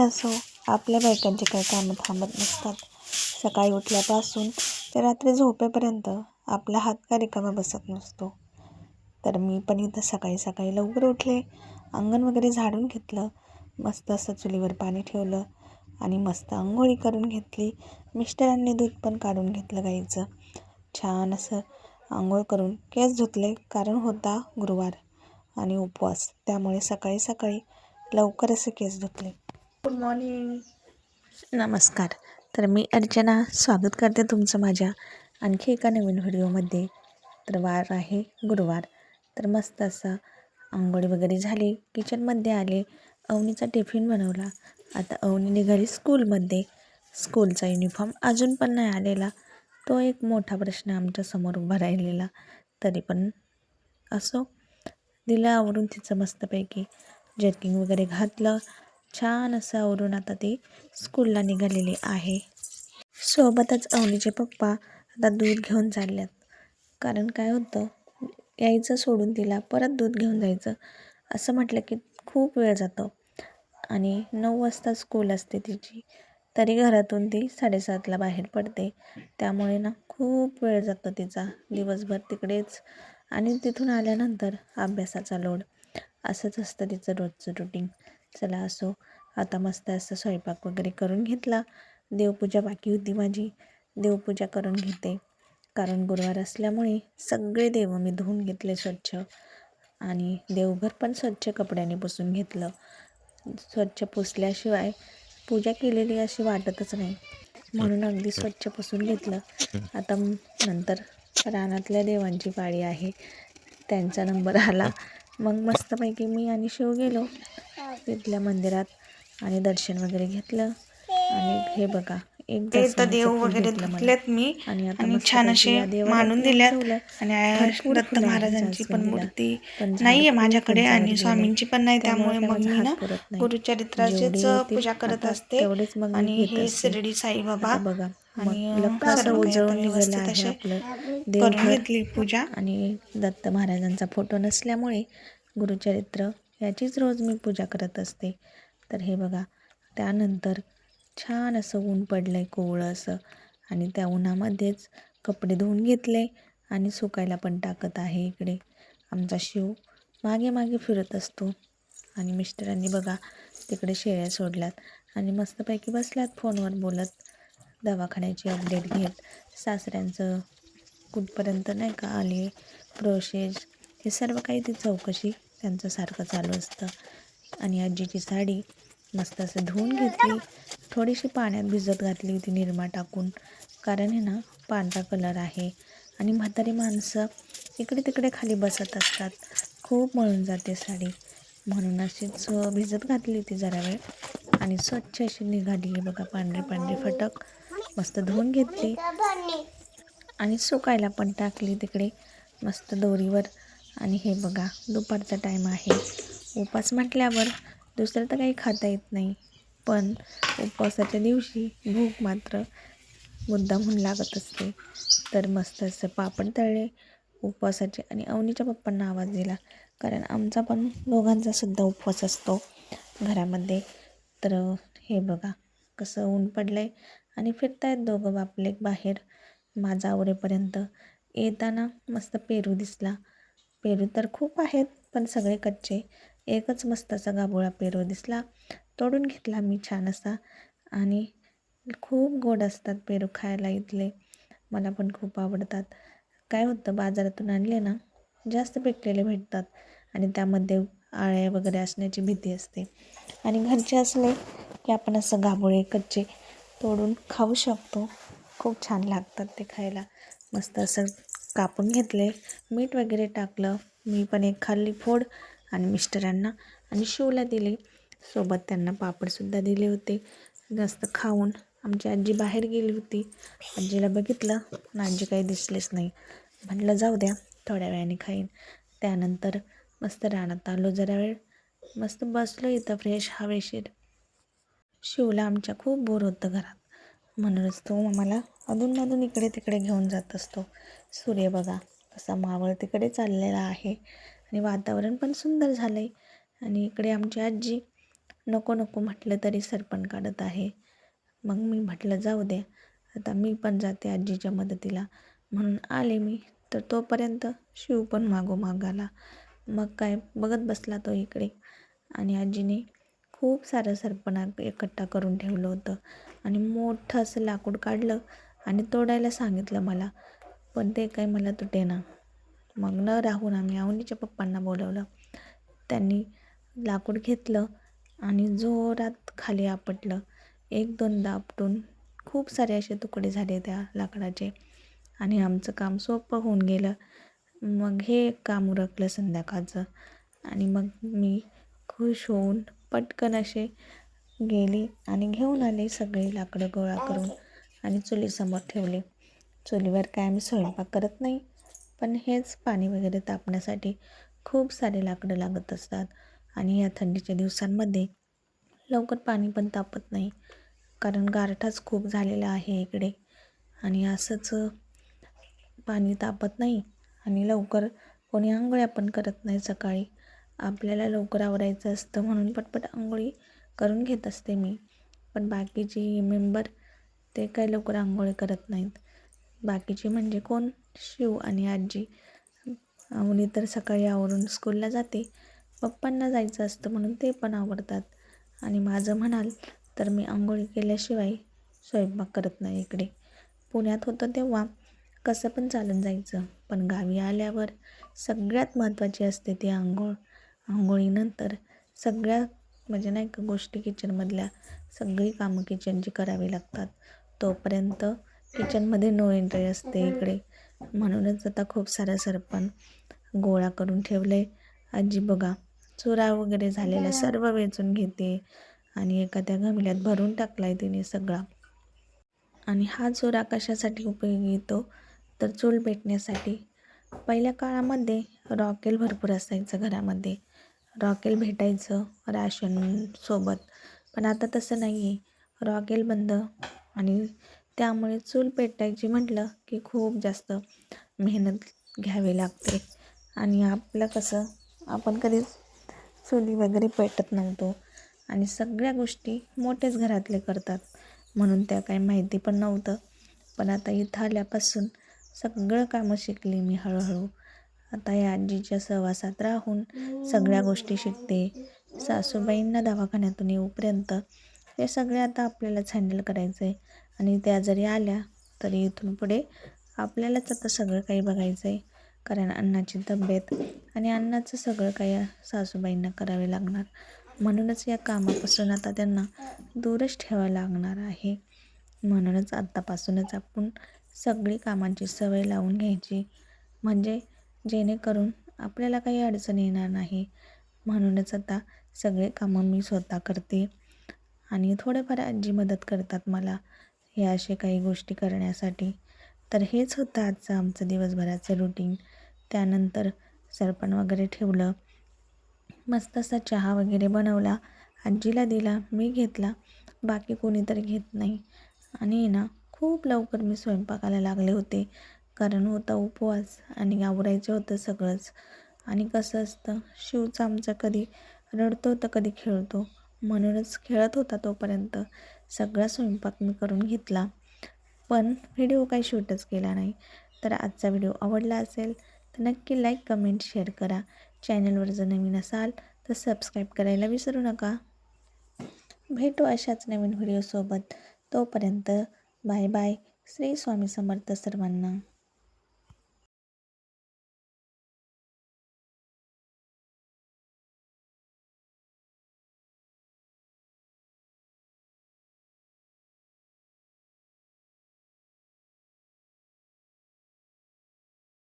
असो आपल्या बायकांचे काही कामं थांबत नसतात. सकाळी उठल्यापासून ते रात्री झोपेपर्यंत आपला हात का रिकामा बसत नसतो. तर मी पण इथं सकाळी सकाळी लवकर उठले अंगण वगैरे झाडून घेतलं मस्त असं चुलीवर पाणी ठेवलं आणि मस्त आंघोळी करून घेतली. मिस्टरांनी दूध पण काढून घेतलं गाईचं. छान असं आंघोळ करून केस धुतले कारण होता गुरुवार आणि उपवास. त्यामुळे सकाळी सकाळी लवकर असे केस धुतले. गुड मॉर्निंग नमस्कार. तर मी अर्चना स्वागत करते तुमचं माझ्या आणखी एका नवीन व्हिडिओमध्ये. तर वार आहे गुरुवार. तर मस्त असा आंघोळी वगैरे झाली. किचनमध्ये आले. अवनीचा टिफिन बनवला. आता अवनी निघाली स्कूलमध्ये. स्कूलचा युनिफॉर्म अजून पण नाही आलेला. तो एक मोठा प्रश्न आमच्यासमोर उभा राहिलेला. तरी पण असो. दिलं आवरून तिचं मस्तपैकी. जर्किंग वगैरे घातलं. छान असं आवरून आता ती स्कूलला निघालेली आहे. सोबतच अवनीचे पप्पा आता दूध घेऊन चालल्यात. कारण काय होतं यायचं सोडून तिला परत दूध घेऊन जायचं असं म्हटलं की खूप वेळ जातो. आणि नऊ वाजता स्कूल असते तिची. तरी घरातून ती साडेसातला बाहेर पडते. त्यामुळे ना खूप वेळ जातो तिचा. दिवसभर तिकडेच आणि तिथून आल्यानंतर अभ्यासाचा लोड असंच असतं तिचं रोजचं रुटीन चला असो. आता मस्त असं स्वयंपाक वगैरे करून घेतला. देवपूजा बाकी होती माझी. देवपूजा करून घेते. कारण गुरुवार असल्यामुळे सगळे देव मी धुवून घेतले स्वच्छ. आणि देवघर पण स्वच्छ कपड्याने पुसून घेतलं. स्वच्छ पुसल्याशिवाय पूजा केलेली अशी वाटतच नाही. म्हणून अगदी स्वच्छ पुसून घेतलं. आता नंतर रानातल्या देवांची पाळी आहे. त्यांचा नंबर आला. मग मस्तपैकी मी आणि शिव गेलो. तिथल्या मंदिरात आणि दर्शन वगैरे घेतलं आणि हे बघा एक तर देव वगैरे. धुतलेत मी आणि छान असे मांडून ठेवून दिल्यात. आणि दत्त महाराजांची पण. मूर्ती नाहीये माझ्याकडे आणि. स्वामींची पण नाही त्यामुळे मग मी ना. गुरुचरित्राचीच पूजा करत असते आणि हे. शिर्डी साईबाबा बघा आणि उजळून निघालं असे करून घेतली पूजा आणि दत्त महाराजांचा फोटो नसल्यामुळे गुरुचरित्र याचीच रोज मी पूजा करत असते. तर हे बघा त्यानंतर छान असं ऊन पडलं आहे कोवळं असं आणि त्या उन्हामध्येच कपडे धुवून घेतले आणि सुकायला पण टाकत आहे इकडे. आमचा शिव मागे मागे फिरत असतो आणि मिस्टरांनी बघा तिकडे शेळ्या सोडल्यात आणि मस्तपैकी बसल्यात फोनवर बोलत. दवाखान्याची अपडेट घेत. सासऱ्यांचं कुठपर्यंत नाही का आले प्रोसेस हे सर्व काही ती चौकशी त्यांचं सारखं चालू असतं. आणि आजीची साडी मस्त असं धुवून घेतली. थोडीशी पाण्यात भिजत घातली होती निरमा टाकून. कारण आहे ना पांढरा कलर आहे. आणि म्हातारी माणसं इकडे तिकडे खाली बसत असतात. खूप मळून जाते साडी. म्हणून अशीच भिजत घातली होती जरा वेळ. आणि स्वच्छ अशी निघाली. बघा पांढरी पांढरी फटक मस्त धुवून घेतली. आणि सुकायला पण टाकली तिकडे. मस्त दोरीवर आणि हे बघा दुपारचा टाईम आहे. उपास म्हटल्यावर दुसरं तर काही खाता येत नाही. पण उपवासाच्या दिवशी भूक मात्र मुद्दामहून लागत असते. तर मस्त असं पापड तळले उपवासाचे आणि अवनीच्या पप्पांना आवाज दिला. कारण आमचा पण दोघांचा सुद्धा उपवास असतो घरामध्ये. तर हे बघा कसं ऊन पडलं आहे आणि फिरतायत दोघं बापले बाहेर. माझा आवरेपर्यंत येताना मस्त पेरू दिसला. पेरू तर खूप आहेत पण सगळे कच्चे. एकच मस्त असा गाभोळा पेरू दिसला. तोडून घेतला मी छान असा आणि खूप गोड असतात पेरू खायला इथले. मला पण खूप आवडतात. काय होतं बाजारातून आणले ना जास्त पिकलेले भेटतात. आणि त्यामध्ये आळ्या वगैरे असण्याची भीती असते. आणि घरचे असले की आपण असं गाभोळे कच्चे तोडून खाऊ शकतो. खूप छान लागतात ते खायला. मस्त असं कापून घेतले. मीठ वगैरे टाकलं. मी पण एक खाल्ली फोड आणि मिस्टरांना आणि शिवला दिले. सोबत त्यांना पापडसुद्धा दिले होते. जास्त खाऊन आमची आजी बाहेर गेली होती. आजीला बघितलं. पण आजी काही दिसलेच नाही. म्हटलं जाऊ द्या थोड्या वेळाने खाईन. त्यानंतर मस्त रानात आलो जरा वेळ. मस्त बसलो इथं फ्रेश हवेशीर. शिवला आमच्या खूप बोर होतं घरात. म्हणूनच तो मला अधूनमधून इकडे तिकडे घेऊन जात असतो. सूर्य बघा कसा मावळ तिकडे चाललेला आहे. आणि वातावरण पण सुंदर झालं आहे आणि इकडे आमची आजी नको नको म्हटलं तरी सरपण काढत आहे. मग मी म्हटलं जाऊ द्या आता मी पण जाते आजीच्या मदतीला. म्हणून आले मी. तर तोपर्यंत शिव पण मागोमाग आला. मग काय बघत बसला तो इकडे. आणि आजीने खूप सारं सरपणा एकट्ठा करून ठेवलं होतं. आणि मोठं असं लाकूड काढलं. आणि तोडायला सांगितलं मला. पण ते काही मला तुटेना मग न राहून आम्ही अवनीच्या पप्पांना बोलवलं. त्यांनी लाकूड घेतलं आणि जोरात खाली आपटलं. एक दोनदा आपटून खूप सारे असे तुकडे झाले त्या लाकडाचे. आणि आमचं काम सोपं होऊन गेलं. मग हे काम उरकलं संध्याकाळचं. आणि मग मी खुश होऊन पटकन असे गेले आणि घेऊन आले सगळे लाकडं गोळा करून. आणि चुलीसमोर ठेवले. चुलीवर काय आम्ही स्वयंपाक करत नाही. पण हेच पाणी वगैरे तापण्यासाठी खूप सारे लाकडं लागत असतात. आणि या थंडीच्या दिवसांमध्ये लवकर पाणी पण तापत नाही. कारण गारठाच खूप झालेला आहे इकडे. आणि असंच पाणी तापत नाही. आणि लवकर कोणी आंघोळ्या पण करत नाही सकाळी. आपल्याला लवकर आवरायचं असतं म्हणून पटपट आंघोळी करून घेत असते मी. पण बाकीची मेंबर ते काही लवकर आंघोळी करत नाहीत. बाकीचे म्हणजे कोण? शिव आणि आजी. आवनी तर सकाळी आवरून स्कूलला जाते. पप्पांना जायचं असतं म्हणून ते पण आवडतात आणि माझं म्हणाल तर मी आंघोळी केल्याशिवाय स्वयंपाक करत नाही इकडे. पुण्यात होतं तेव्हा कसं पण चालून जायचं. पण गावी आल्यावर सगळ्यात महत्त्वाची असते ती आंघोळ. आंघोळीनंतर सगळ्या म्हणजे नाही का गोष्टी किचनमधल्या सगळी कामं किचनची करावी लागतात. तोपर्यंत किचनमध्ये नो एंट्री असते इकडे. म्हणूनच आता खूप सारं सरपण गोळा करून ठेवलं. आहे आजी बघा चुरा वगैरे झालेला सर्व वेचून घेते आणि एखाद्या गमल्यात भरून टाकला आहे तिने सगळा. आणि हा चुरा कशासाठी उपयोगी येतो? तर चूल पेटण्यासाठी. पहिल्या काळामध्ये रॉकेल भरपूर असायचं घरामध्ये. रॉकेल भेटायचं राशन सोबत. पण आता तसं नाही आहे रॉकेल बंद आणि त्यामुळे चूल पेटायची म्हटलं की खूप जास्त मेहनत घ्यावी लागते. आणि आपलं कसं आपण कधीच चुली वगैरे पेटत नव्हतो आणि सगळ्या गोष्टी मोठेच घरातले करतात. म्हणून त्या काही माहिती पण नव्हतं. पण आता इथं आल्यापासून सगळं कामं शिकली मी हळूहळू. आता या आजीच्या सहवासात राहून सगळ्या गोष्टी शिकते. सासूबाईंना दवाखान्यातून येऊपर्यंत हे सगळे आता आपल्यालाच हँडल करायचं आहे आणि त्या जरी आल्या तरी इथून पुढे आपल्यालाच आता सगळं काही बघायचं आहे कारण अन्नाची तब्येत आणि अन्नाचं सगळं काही सासूबाईंना करावे लागणार. म्हणूनच या कामापासून आता त्यांना दूरच ठेवावं लागणार आहे. म्हणूनच आत्तापासूनच आपण सगळी कामांची सवय लावून घ्यायची. म्हणजे जेणेकरून आपल्याला काही अडचण येणार नाही. म्हणूनच आता सगळे कामं मी स्वतः करते. आणि थोडेफार आजी मदत करतात मला. हे असे काही गोष्टी करण्यासाठी. तर हेच होतं आजचं आमचं दिवसभराचं रुटीन त्यानंतर सरपण वगैरे ठेवलं. मस्त असा चहा वगैरे बनवला. आजीला दिला मी घेतला. बाकी कोणीतरी घेत नाही. आणि ना खूप लवकर मी स्वयंपाकाला लागले होते. कारण होता उपवास आणि आवरायचं होतं सगळंच. आणि कसं असतं शिवचा आमचा कधी रडतो तर कधी खेळतो. म्हणूनच खेळत होता तोपर्यंत. सगळा स्वयंपाक मी करून घेतला. पण व्हिडिओ काही शूटच केला नाही. तर आजचा व्हिडिओ आवडला असेल तर नक्की लाईक कमेंट शेअर करा. चॅनलवर जर नवीन असाल तर सबस्क्राईब करायला विसरू नका. भेटू अशाच नवीन व्हिडिओसोबत. तोपर्यंत बाय बाय. श्री स्वामी समर्थ सर्वांना.